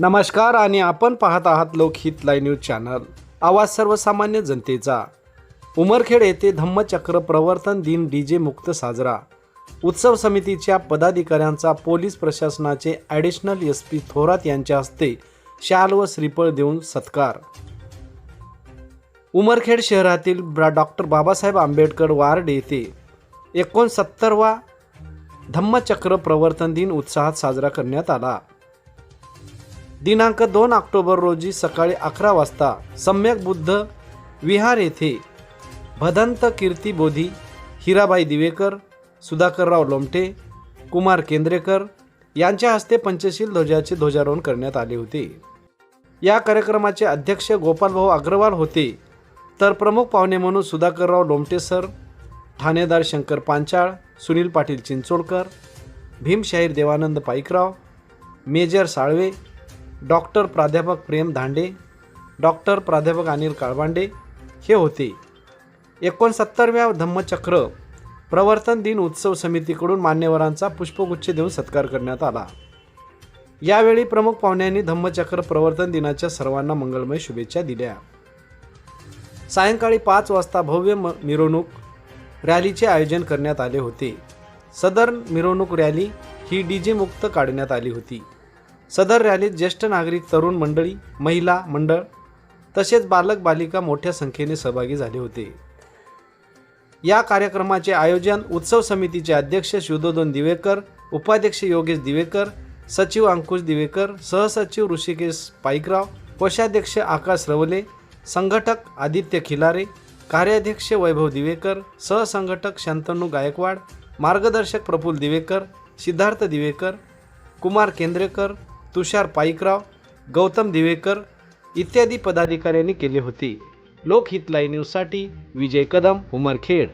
नमस्कार आणि आपण पाहत आहात लोकहित लाय न्यूज चॅनल. आवाज सर्वसामान्य जनतेचा. उमरखेड येथे धम्मचक्र प्रवर्तन दिन डी जे मुक्त साजरा. उत्सव समितीच्या पदाधिकाऱ्यांचा पोलीस प्रशासनाचे ॲडिशनल एस पी थोरात यांच्या हस्ते शाल व श्रीफळ देऊन सत्कार. उमरखेड शहरातील ब्रा डॉक्टर बाबासाहेब आंबेडकर वार्ड येथे एकोणसत्तरवा धम्मचक्र प्रवर्तन दिन उत्साहात साजरा करण्यात आला. दिनांक दोन ऑक्टोबर रोजी सकाळी अकरा वाजता सम्यक बुद्ध विहार येथे भदंत कीर्ती बोधी हिराबाई दिवेकर सुधाकरराव लोमटे कुमार केंद्रेकर यांच्या हस्ते पंचशील ध्वजाचे ध्वजारोहण करण्यात आले होते. या कार्यक्रमाचे अध्यक्ष गोपालभाऊ अग्रवाल होते. तर प्रमुख पाहुणे म्हणून सुधाकरराव लोमटे सर ठाणेदार शंकर पांचाळ सुनील पाटील चिंचोडकर भीमशाहीर देवानंद पाईकराव मेजर साळवे डॉक्टर प्राध्यापक प्रेम धांडे डॉक्टर प्राध्यापक अनिल काळबांडे हे होते. एकोणसत्तरव्या धम्मचक्र प्रवर्तन दिन उत्सव समितीकडून मान्यवरांचा पुष्पगुच्छ देऊन सत्कार करण्यात आला. यावेळी प्रमुख पाहुण्यांनी धम्मचक्र प्रवर्तन दिनाच्या सर्वांना मंगलमय शुभेच्छा दिल्या. सायंकाळी पाच वाजता भव्य म मिरवणूक रॅलीचे आयोजन करण्यात आले होते. सदर मिरवणूक रॅली ही डी जे मुक्त काढण्यात आली होती. सदर रॅलीत ज्येष्ठ नागरिक तरुण मंडळी महिला मंडळ तसेच बालक बालिका मोठ्या संख्येने सहभागी झाले होते. या कार्यक्रमाचे आयोजन उत्सव समितीचे अध्यक्ष शिवदोदन दिवेकर उपाध्यक्ष योगेश दिवेकर सचिव अंकुश दिवेकर सहसचिव ऋषिकेश पाईकराव कोषाध्यक्ष आकाश रवले संघटक आदित्य खिलारे कार्याध्यक्ष वैभव दिवेकर सहसंघटक शंतनू गायकवाड मार्गदर्शक प्रफुल्ल दिवेकर सिद्धार्थ दिवेकर कुमार केंद्रेकर तुषार पाईकराव गौतम दिवेकर इत्यादी पदाधिकाऱ्यांनी केली होती. लोकहित लाईव्ह न्यूजसाठी विजय कदम उमरखेड.